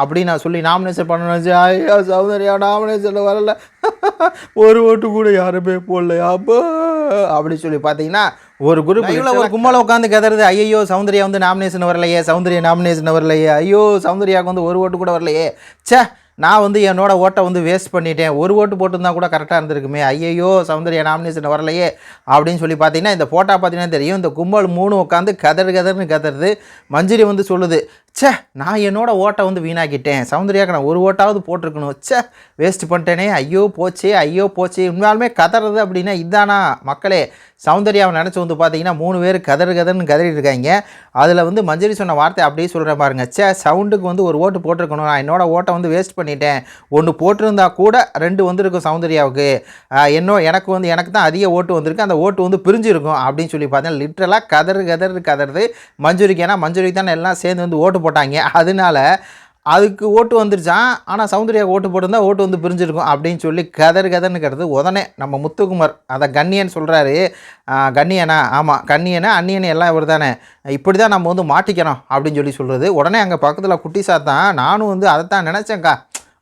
அப்படின்னு நான் சொல்லி நாமினேஷன் பண்ணணும் ஐயா சௌந்தர்யா நாமினேஷன் வரல. ஒரு ஓட்டு கூட யாருமே போடலையா. அப்போ அப்படி சொல்லி பார்த்தீங்கன்னா ஒரு குரூப் ஒரு கும்பல உட்காந்து கதறது ஐயோ சௌந்தர்யா வந்து நாமினேஷன் வரலையே சௌந்தர்யா நாமினேஷன் வரலையே ஐயோ சௌந்தர்யாவுக்கு வந்து ஒரு ஓட்டு கூட வரலையே. ச்சே நான் வந்து என்னோட ஓட்டை வந்து வேஸ்ட் பண்ணிட்டேன். ஒரு ஓட்டு போட்டிருந்தா கூட கரெக்டாக இருந்திருக்குமே. ஐயையோ சௌந்தர்யா நாமினேஷன் வரலையே. அப்படின்னு சொல்லி பார்த்தீங்கன்னா இந்த போட்டா பார்த்தீங்கன்னா தெரியும். இந்த கும்பல் மூணு உட்காந்து கதறு கதர்னு கதறுது. மஞ்சரி வந்து சொல்லுது ச்சே நான் என்னோடய ஓட்டை வந்து வீணாக்கிட்டேன். சௌந்தர்யாக்கு நான் ஒரு ஓட்டாவது போட்டிருக்கணும். ச்சே வேஸ்ட் பண்ணிட்டேனே. ஐயோ போச்சே ஐயோ போச்சே. உண்மையாலுமே கதறது அப்படின்னா இதானா? மக்களே சௌந்தர்யாவை நினச்சி வந்து பார்த்தீங்கன்னா மூணு பேர் கதறு கதர்னு கதறிட்டு இருக்காங்க. அதில் வந்து மஞ்சரி சொன்ன வார்த்தை அப்படியே சொல்கிறேன் பாருங்க. ச்சே சவுண்டுக்கு வந்து ஒரு ஓட்டு போட்டிருக்கணும். நான் என்னோடய ஓட்டை வந்து வேஸ்ட் பண்ணிட்டேன். ஒன்று போட்டிருந்தா கூட ரெண்டு வந்திருக்கும் சௌந்தர்யாவுக்கு என்னோ எனக்கு வந்து எனக்கு தான் அதிக ஓட்டு வந்திருக்கு. அந்த ஓட்டு வந்து பிரிஞ்சிருக்கும் அப்படின்னு சொல்லி பார்த்தேன். லிட்ரலாக கதறு கதறு கதறது. மஞ்சுரிக்கு ஏன்னா மஞ்சுரிக்கு தானே எல்லாம் சேர்ந்து வந்து ஓட்டு போட்டாங்க. அதனால அதுக்கு ஓட்டு வந்துருச்சான் ஆனால் சௌந்தர்யாவுக்கு ஓட்டு போட்டிருந்தா ஓட்டு வந்து பிரிஞ்சிருக்கும் அப்படின்னு சொல்லி கதர் கதர்னு கிடது உடனே நம்ம முத்துக்குமார் அதை கண்ணியன் சொல்கிறாரு கண்ணியனா ஆமாம் கண்ணியனா அன்னியனு எல்லாம் இவர் தானே. இப்படி தான் நம்ம வந்து மாட்டிக்கிறோம் அப்படின்னு சொல்லி சொல்கிறது உடனே அங்கே பக்கத்தில் குட்டி சாத்தான் நானும் வந்து அதைத்தான் நினச்சேன்க்கா.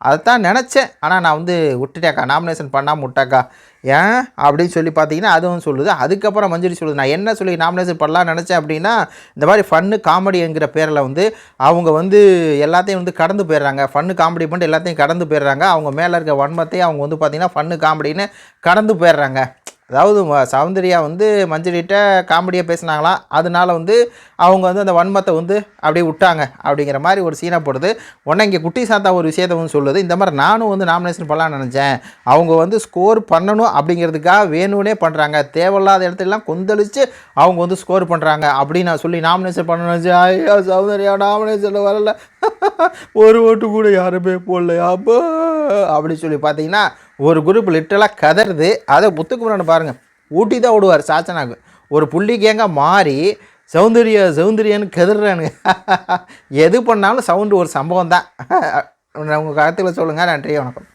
அதைத்தான் நினச்சேன். ஆனால் நான் வந்து விட்டுட்டேக்கா நாமினேஷன் பண்ணாமல் விட்டாக்கா ஏன்? அப்படின்னு சொல்லி பார்த்தீங்கன்னா அதுவும் சொல்லுது. அதுக்கப்புறம் மஞ்சுரி சொல்லுது. நான் என்ன சொல்லி நாமினேஷன் பண்ணலாம்னு நினச்சேன் அப்படின்னா இந்த மாதிரி ஃபன்னு காமெடிங்கிற பேரில் வந்து அவங்க வந்து எல்லாத்தையும் வந்து கடந்து போயிடுறாங்க. ஃபன்னு காமெடி பண்ணிட்டு எல்லாத்தையும் கடந்து போயிடுறாங்க. அவங்க மேலே இருக்க வன்மத்தையும் அவங்க வந்து பார்த்திங்கன்னா ஃபன்னு காமெடின்னு கடந்து போயிடுறாங்க. அதாவது சௌந்தர்யா வந்து மஞ்சளிட்ட காமெடியாக பேசினாங்களாம் அதனால வந்து அவங்க வந்து அந்த வன்மத்தை வந்து அப்படியே விட்டாங்க அப்படிங்கிற மாதிரி ஒரு சீனை போடுது. உடனே இங்கே குட்டி சாத்தா ஒரு விஷயத்தை வந்து சொல்லுது. இந்த மாதிரி நானும் வந்து நாமினேஷன் பண்ணலாம்னு நினச்சேன். அவங்க வந்து ஸ்கோர் பண்ணணும் அப்படிங்கிறதுக்காக வேணும்னே பண்ணுறாங்க தேவையில்லாத இடத்துலலாம் கொந்தளிச்சு அவங்க வந்து ஸ்கோர் பண்ணுறாங்க அப்படின்னு நான் சொல்லி நாமினேஷன் பண்ணணும் ஐயா ஐயோ சௌந்தர்யா நாமினேஷனில் வரல. ஒரு ஓட்டு கூட யாருமே போடலையா? அப்போ அப்படி சொல்லி பார்த்தீங்கன்னா ஒரு குரூப் லிட்டலாக கதறுது அதை முத்துக்குமரன் பாருங்கள் ஊட்டி தான் விடுவார் சாச்சனாக்கு ஒரு புள்ளி கேங்க மாறி சௌந்தரிய சௌந்தரியன்னு கதறானுங்க. எது பண்ணாலும் சவுண்டு ஒரு சம்பவம் தான் உங்கள் கருத்தில் சொல்லுங்கள் நன்றி வணக்கம்.